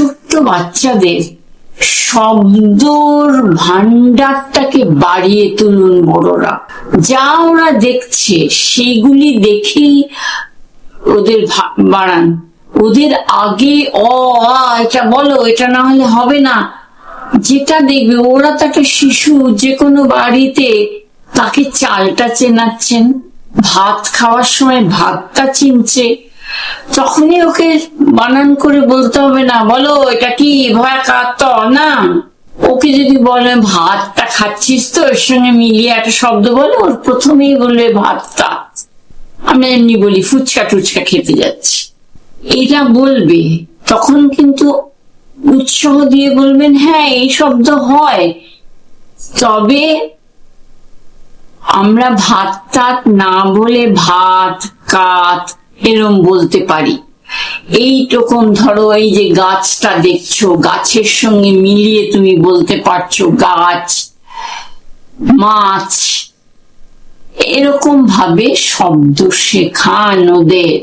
ছোট্ট বাচ্চাদের শব্দর ভান্ডারটাকে বাড়িয়ে তুলুন বড়রা। যা ওরা দেখছে সেগুলি দেখেই ওদের বাড়ান। ওদের আগে, অ, আ, এটা বলো, এটা না হলে হবে না। যেটা দেখবে, ওরা তো একটা শিশু যে কোনো বাড়িতে তাকে চালটা চেনাচ্ছেন। ভাত খাওয়ার সময় ভাতটা চিনছে। তখনই ওকে বানান করে বলতে হবে না, বলো এটা কি ভয়া কাত না। ওকে যদি বলে ভাতটা খাচ্ছিস তো এর সঙ্গে মিলিয়ে একটা শব্দ বলো, ওর প্রথমেই বলবে ভাতটা। আমরা এমনি বলি, ফুচকা টুচকা খেতে যাচ্ছি। এটা বলবে। তখন কিন্তু উৎসাহ দিয়ে বলবেন হ্যাঁ এই শব্দ হয়। তবে আমরা ভাত না বলে ভাত, কাত এরম বলতে পারি। এইরকম ধরো এই যে গাছটা দেখছ, গাছের সঙ্গে মিলিয়ে তুমি বলতে পারছ গাছ, মাছ এরকম ভাবে শব্দ শেখান ওদের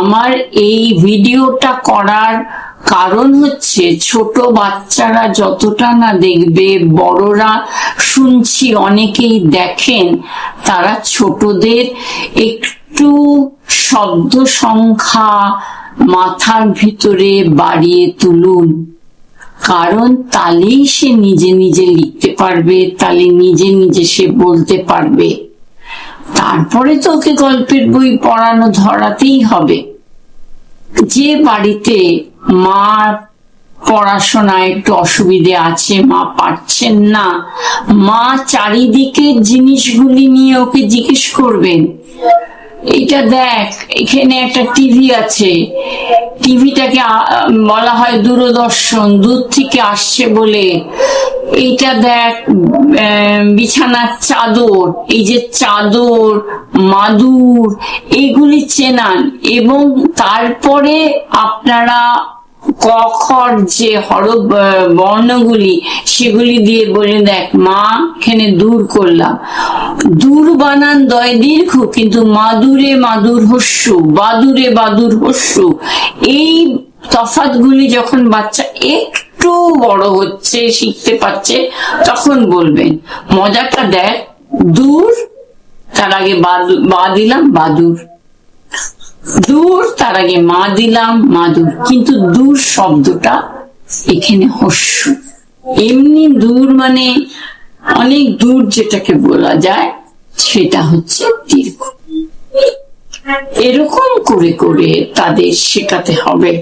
আমার এই ভিডিওটা করার কারণ হচ্ছে ছোট বাচ্চারা যতটা না দেখবে, বড়রা শুনছি অনেকেই দেখেন, তারা ছোটদের একটু শব্দ সংখ্যা মাথার ভিতরে বাড়িয়ে তুলুন। কারণ তালেই সে নিজে নিজে লিখতে পারবে, তালে নিজে নিজে সে বলতে পারবে। তারপরে তো ওকে গল্পের বই পড়ানো ধরাতেই হবে। যে বাড়িতে মা পড়াশোনায় একটু অসুবিধে আছে, মা পারছেন না, মা চারিদিকের জিনিসগুলি নিয়ে ওকে জিজ্ঞেস করবেন। এটা দেখ, এখানে একটা টিভি আছে। টিভিটাকে বলা হয় দূরদর্শন, দূর থেকে আসছে বলে। এইটা দেখ বিছানার চাদর, এই যে চাদর, মাদুর, এগুলি চেনান এবং তারপরে আপনারা ক খর যে হরফ বর্ণগুলি, সেগুলি দিয়ে বলে, দেখ, মা এখানে দূর করলাম। দূর বানান দয় দীর্ঘ, কিন্তু মাদুরে মাদুর হস্যু, বাদুরে বাদুর হস্যু। এই তফাতগুলি যখন বাচ্চা একটু বড় হচ্ছে, শিখতে পারছে, তখন বলবেন, মজাটা দেখ, দূর, তার আগে বা দিলাম, বাদুর। দূর তার আগে মা দিলাম মাদুর কিন্তু দূর শব্দটা এখানে হস্য। এমনি দূর মানে অনেক দূর যেটাকে বলা যায়, সেটা হচ্ছে দীর্ঘ। এরকম করে করে তাদের শেখাতে হবে।